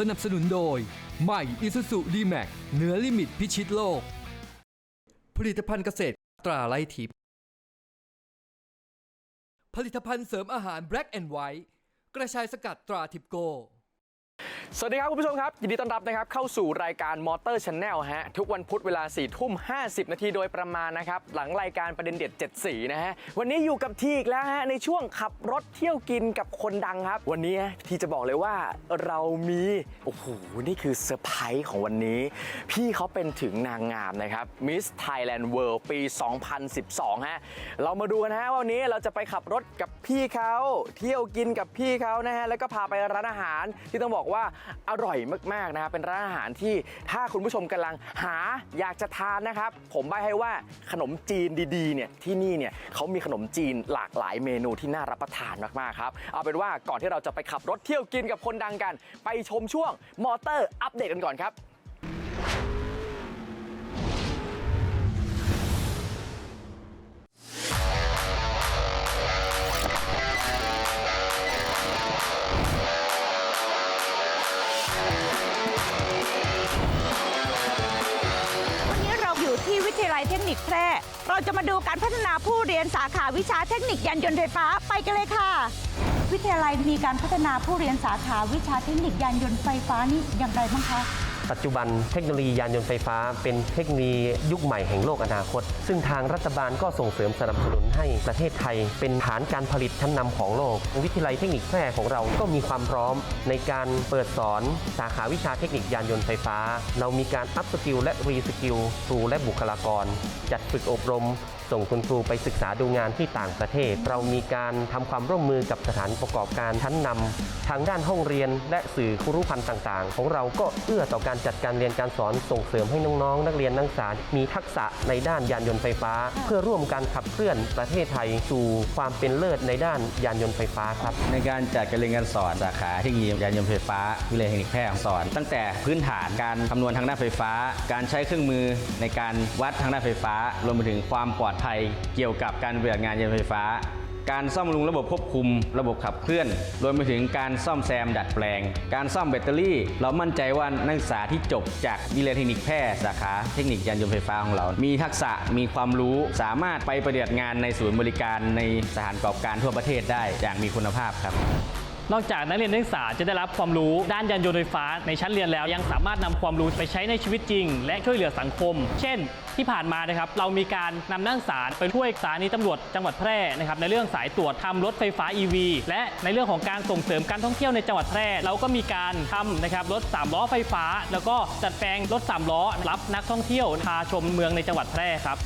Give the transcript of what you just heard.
สนับสนุนโดย ใหม่อิซุดีแมกเหนือลิมิตพิชิตโลก ผลิตภัณฑ์เกษตรตราไลทิพผลิตภัณฑ์เสริมอาหาร Black and White กระชายสกัดตราทิปโก สวัสดีครับคุณผู้ชมครับยินดีต้อนรับนะครับเข้าสู่รายการมอเตอร์ช n แนลฮะทุกวันพุธเวลา4ี่ทุ่ม50นาทีโดยประมาณนะครับหลังรายการประเด็นเด็ด7สีนะฮะวันนี้อยู่กับทีอีกแล้วฮะในช่วงขับรถเที่ยวกินกับคนดังครับ วันนี้ทีจะบอกเลยว่าเรามีโอ้โหนี่คือเซอร์ไพรส์ของวันนี้ พี่เขาเป็นถึงนางงามนะครับ Miss Thailand World ปี 2012ฮะเรามาดูกันฮะวันนี้เราจะไปขับรถกับพี่เขาเที่ยวกินกับพี่เขานะฮะแล้วก็พาไปร้านอาหารที่ต้องบอกว่าอร่อยมากๆนะครับเป็นร้านอาหารที่ถ้าคุณผู้ชมกำลังหาอยากจะทานนะครับ ผมใบให้ว่าขนมจีนดีๆเนี่ยที่นี่เนี่ยเขามีขนมจีนหลากหลายเมนูที่น่ารับประทานมากๆครับเอาเป็นว่าก่อนที่เราจะไปขับรถเที่ยวกินกับคนดังกัน ไปชมช่วงมอเตอร์อัปเดตกันก่อนครับ วันนี้เราอยู่ที่วิทยาลัยเทคนิคแพร่ เราจะมาดูการพัฒนาผู้เรียนสาขาวิชาเทคนิคยานยนต์ไฟฟ้าไปกันเลยค่ะ วิทยาลัยมีการพัฒนาผู้เรียนสาขาวิชาเทคนิคยานยนต์ไฟฟ้านี่อย่างไรบ้างคะ ปัจจุบันเทคโนโลยียานยนต์ไฟฟ้า เป็นเทคโนโลยียุคใหม่แห่งโลกอนาคต ซึ่งทางรัฐบาลก็ส่งเสริมสนับสนุนให้ประเทศไทย เป็นฐานการผลิตชั้นนำของโลก วิทยาลัยเทคนิคแพร่ของเราก็มีความพร้อมในการเปิดสอนสาขาวิชาเทคนิคยานยนต์ไฟฟ้า เรามีการอัพสกิลและรีสกิลครูและบุคลากร จัดฝึกอบรม ส่งคุณครูไปศึกษาดูงานที่ต่างประเทศ เรามีการทำความร่วมมือกับสถานประกอบการชั้นนำทางด้านห้องเรียน และสื่อครุพันธ์ต่าง ๆ ของเราก็เอื้อต่อการจัดการเรียนการสอนส่งเสริมให้น้องๆ นักเรียนนักศึกษา มีทักษะในด้านยานยนต์ไฟฟ้า เพื่อร่วมการขับเคลื่อนประเทศไทยสู่ความเป็นเลิศในด้านยานยนต์ไฟฟ้าครับในการจัดการเรียนการสอนสาขาเทคโนโลยียานยนต์ไฟฟ้าวิทยาลัยเทคนิคแพร่สอน ตั้งแต่พื้นฐานการคำนวณทางด้านไฟฟ้า การใช้เครื่องมือในการวัดทางด้านไฟฟ้ารวมไปถึงความปลอดภัย เกี่ยวกับการปฏิบัติงานยานยนต์ไฟฟ้า การซ่อมบำรุงระบบควบคุม ระบบขับเคลื่อน รวมไปถึงการซ่อมแซมดัดแปลง การซ่อมแบตเตอรี่ เรามั่นใจว่านักศึกษาที่จบจากวิทยาลัยเทคนิคแพร่สาขาเทคนิคยานยนต์ไฟฟ้าของเรา มีทักษะมีความรู้สามารถไปปฏิบัติงานในศูนย์บริการในสถานประกอบการทั่วประเทศได้อย่างมีคุณภาพครับ นอกจากนักเรียนนักศึกษาจะได้รับความรู้ด้านยานยนต์ไฟฟ้าในชั้นเรียนแล้ว ยังสามารถนำความรู้ไปใช้ในชีวิตจริง และช่วยเหลือสังคม เช่น ที่ผ่านมานะครับเรามีการนำนักศึกษาไปช่วยสถานีตำรวจจังหวัดแพร่นะครับในเรื่องสายตรวจทำรถไฟฟ้า EV และในเรื่องของการส่งเสริมการท่องเที่ยวในจังหวัดแพร่ เราก็มีการทำนะครับรถสามล้อไฟฟ้า แล้วก็จัดแปลงรถสามล้อรับนักท่องเที่ยวพาชมเมืองในจังหวัดแพร่ครับ